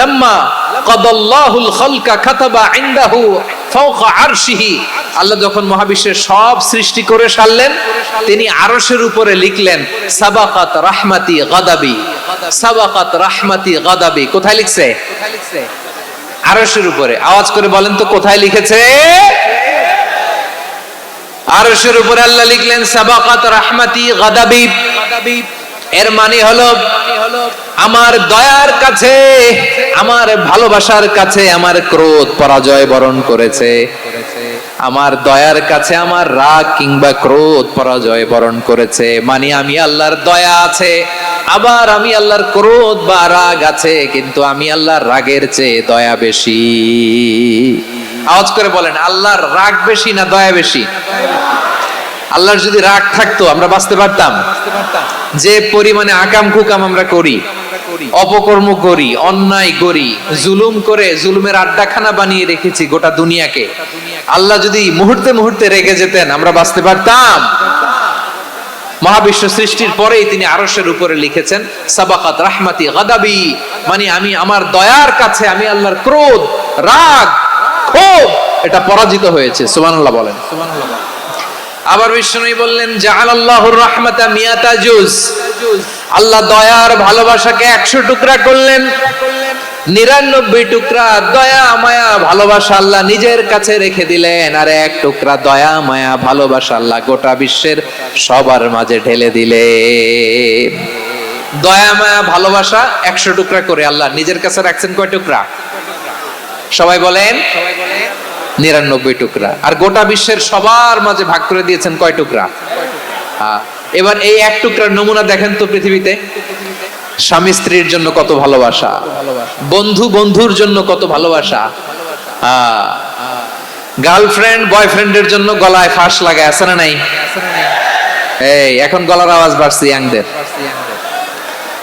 লাম্মা কদাল্লাহুল খালকা খাতাবা ইনদাহু ফাওকা আরশিহি। আল্লাহ যখন মহাবিশ্বের সব সৃষ্টি করে সারলেন, তিনি আরশের উপরে লিখলেন, সাবাকাত রাহমাতি গাদাবি, সাবাকাত রাহমাতি গাদাবি। কোথায় লিখছে? আরশের উপরে। আওয়াজ করে বলেন তো, কোথায় লিখেছে? আরশের উপরে আল্লাহ লিখলেন, সাবাকাত রাহমাতি গাদাবি। এর মানে হলো, আমার দয়ার কাছে, আমার ভালোবাসার কাছে আমার ক্রোধ পরাজয় বরণ করেছে। আমার দয়ার কাছে আমার রাগ কিংবা ক্রোধ পরাজয় বরণ করেছে। মানে আমি আল্লাহর দয়া আছে, আবার আমি আল্লাহর ক্রোধ বা রাগ আছে, কিন্তু আমি আল্লাহর রাগের চেয়ে দয়া বেশি। আওয়াজ করে বলেন, আল্লাহর রাগ বেশি না দয়া বেশি? আল্লাহর যদি রাগ থাকতো আমরা বাঁচতে পারতাম। যে পরিমাণে আকাম কুকাম আমরা করি অপকর্ম করি অন্যায় করি জুলুম করে জুলুমের আড্ডাখানা বানিয়ে রেখেছি গোটা দুনিয়াকে। আল্লাহ যদি মুহূর্তে মুহূর্তে রেগে যেতেন আমরা বাঁচতে পারতাম। মহাবিশ্ব সৃষ্টির পরেই তিনি আরশের উপরে লিখেছেন সাবাকাত রাহমাতি গাদাবি। মানে আমি আমার দয়ার কাছে আমি আল্লাহর ক্রোধ রাগ ক্ষোভ এটা পরাজিত হয়েছে। সুবহানাল্লাহ বলেন। আবার বিষ্ণুই বললেন জাহাল আল্লাহর রহমাতা মিয়াতা জুজ। আল্লাহ দয়ার ভালোবাসাকে একশো টুকরা করলেন। নিরানব্বই টুকরা দয়া, মায়া, ভালোবাসা আল্লাহ নিজের কাছে রেখে দিলেন। আর এক টুকরা দয়া, মায়া, ভালোবাসা আল্লাহ গোটা বিশ্বের সবার মাঝে ঢেলে দিলে দয়া, মায়া, ভালোবাসা একশো টুকরা করে আল্লাহ নিজের কাছে রাখছেন কয় টুকরা? সবাই বলেন নিরানব্বই টুকরা। আর গোটা বিশ্বের সবার মাঝে ভাগ করে দিয়েছেন কয় টুকরা। এবার এই এক টুকরার নমুনা দেখেন তো পৃথিবীতে। স্বামী স্ত্রীর জন্য কত ভালোবাসা। বন্ধু বন্ধুর জন্য কত ভালোবাসা। গার্লফ্রেন্ড, বয়ফ্রেন্ডের জন্য গলায় ফাঁস লাগায়, আছে না নাই? এই, এখন গলার আওয়াজ বাড়ছে ইয়াংদের।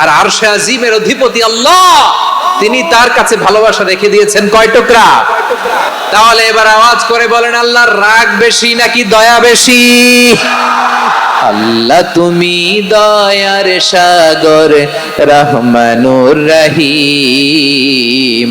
আর আরশে আজিমের অধিপতি আল্লাহ, তিনি তার কাছে ভালোবাসা রেখে দিয়েছেন কয় টুকরা? তাহলে এবার আওয়াজ করে বলেন আল্লাহর রাগ বেশি নাকি দয়া বেশি? আল্লাহ, তুমি দয়ার সাগর রহমানুর রহিম।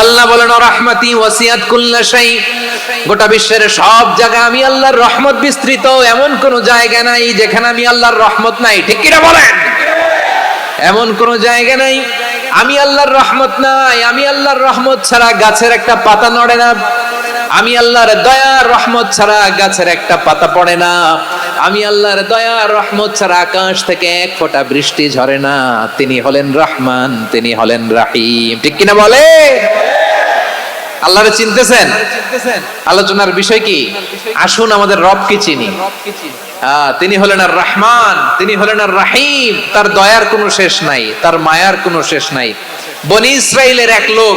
আল্লাহ বলেন রহমতি ওয়াসিয়াত কুল্লা শাই গোটা বিশ্বের সব জায়গায় আমি আল্লাহর রহমত বিস্তৃত, এমন কোন জায়গা নাই যেখানে আমি আল্লাহর রহমত নাই। ঠিক কিনা বলেন? এমন কোন জায়গা নাই, আমি আল্লাহর রহমত নাই, আমি আল্লাহর রহমত ছাড়া গাছের একটা পাতা নড়ে না। আমি আল্লাহর দয়া রহমত ছাড়া গাছের একটা পাতা পড়ে না। আমি আল্লাহর দয়া রহমত ছাড়া আকাশ থেকে এক ফোঁটা বৃষ্টি ঝরে না। তিনি হলেন রহমান, তিনি হলেন রাহিম। ঠিক কিনা বলে? আল্লাহরে চিনতেছেন? আলোচনার বিষয় কি? আসুন আমাদের রব কি চিনি? তিনি হলেন আর রহমান, তিনি হলেন আর রাহিম। তার দয়ার কোনো শেষ নাই, তার মায়ার কোনো শেষ নাই। বনি ইসরায়েলের এক লোক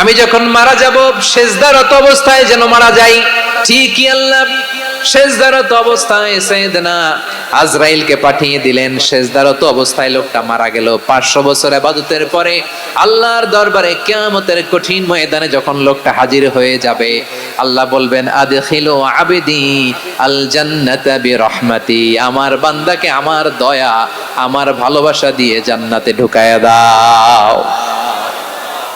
আমি যখন মারা যাব, শেষদারত অবস্থায় যেন মারা যাই। ঠিকই আল্লাহ, শেষদারত অবস্থায় সৈয়দনা আজরাইলকে পাঠিয়ে দিলেন। শেষদারত অবস্থায় লোকটা মারা গেল। পাঁচশো বছর আবাদতের পরে আল্লাহর দরবারে কিয়ামতের কঠিন ময়দানে যখন লোকটা হাজির হয়ে যাবে, আল্লাহ বলবেন, আদখিলু আবেদি আল জান্নাতা বিরহমাতি, আমার বান্দাকে আমার দয়া, আমার ভালোবাসা দিয়ে জান্নাতে ঢুকায়া দাও।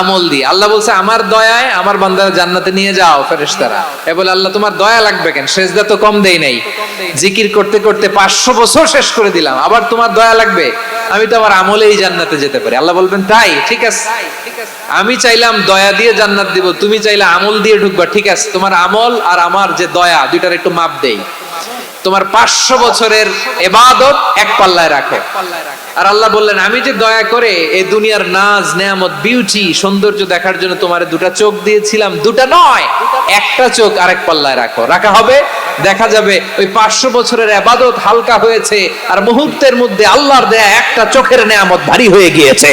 আমল দিয়ে আল্লাহ বলছে, আমার দয়ায় আমার বান্দার জান্নাতে নিয়ে যাও ফেরেশতারা। এ বলে, আল্লাহ, তোমার দয়া লাগবে কেন? সেজদা তো কম দেই নাই। জিকির করতে করতে পাঁচশো বছর শেষ করে দিলাম। আবার তোমার দয়া লাগবে? আমি তো আমার আমলেই জান্নাতে যেতে পারি। আল্লাহ বলবেন, তাই, ঠিক আছে। আমি চাইলাম দয়া দিয়ে জান্নাত দিব, তুমি চাইলে আমল দিয়ে ঢুকবা, ঠিক আছে। তোমার আমল আর আমার যে দয়া, দুইটার একটু মাপ দেই। তোমার পাঁচশো বছরের এবাদত এক পাল্লায় রাখো। আর আল্লাহ বললেন, আমি যে দয়া করে এই দুনিয়ার নাজ, নেয়ামত বিউটি সৌন্দর্য দেখার জন্য তোমার দুটা চোখ দিয়েছিলাম, দুটা নয়, একটা চোখ আরেক পাল্লায় রাখো। রাখা হবে, দেখা যাবে ওই পাঁচশো বছরের আবাদত হালকা হয়েছে, আর মুহূর্তের মধ্যে আল্লাহর দেয়া একটা চোখের নেয়ামত ভারী হয়ে গিয়েছে।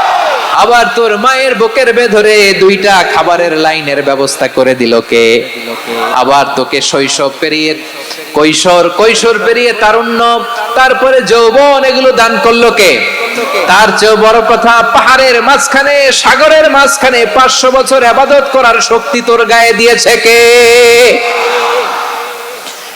আবার তোর মায়ের বুকের ভেতরে দুইটা খাবারের লাইনের ব্যবস্থা করে দিল কে? আবার তোকে শৈশব পেরিয়ে কৈশোর কৈশোর পেরিয়ে তারুণ্য, তারপরে যৌবন এগুলো দান করল কে? তার চেয়েও বড় কথা, পাহাড়ের মাঝখানে, সাগরের মাঝখানে পাঁচশো বছর আবাদত করার শক্তি তোর গায়ে দিয়েছে কে?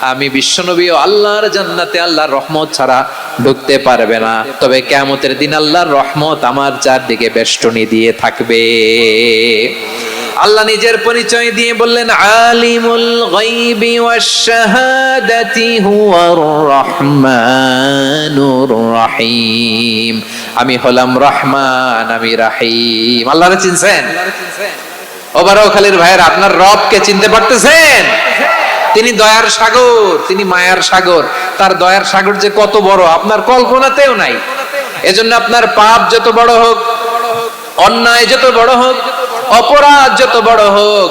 আমি বিশ্বনবী ও আল্লাহর জান্নাতে আল্লাহর রহমত ছাড়া ঢুকতে পারবে না। তবে কেয়ামতের দিন আল্লাহর রহমত আমার চারদিকে বেষ্টনী দিয়ে থাকবে। আল্লাহ নিজের পরিচয় দিয়ে বললেন, আলিমুল গাইবি ওয়াশ শাহাদাতি হুয়ার রহমানুর রহিম। আমি হলাম রহমান, আমি রাহিম। আল্লাহরে চিনছেন? ওবারও খালির ভাইয়ের আপনার রবকে চিনতে পারতেছেন? তিনি দয়ার সাগর, তিনি মায়ার সাগর। তার দয়ার সাগর যে কত বড়, আপনার কল্পনাতেও নাই। এজন্য আপনার পাপ যত বড় হোক, অন্যায় যত বড় হোক, অপরাধ যত বড় হোক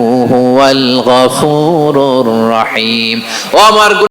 হুয়াল গফুরুর রহিম ও আমার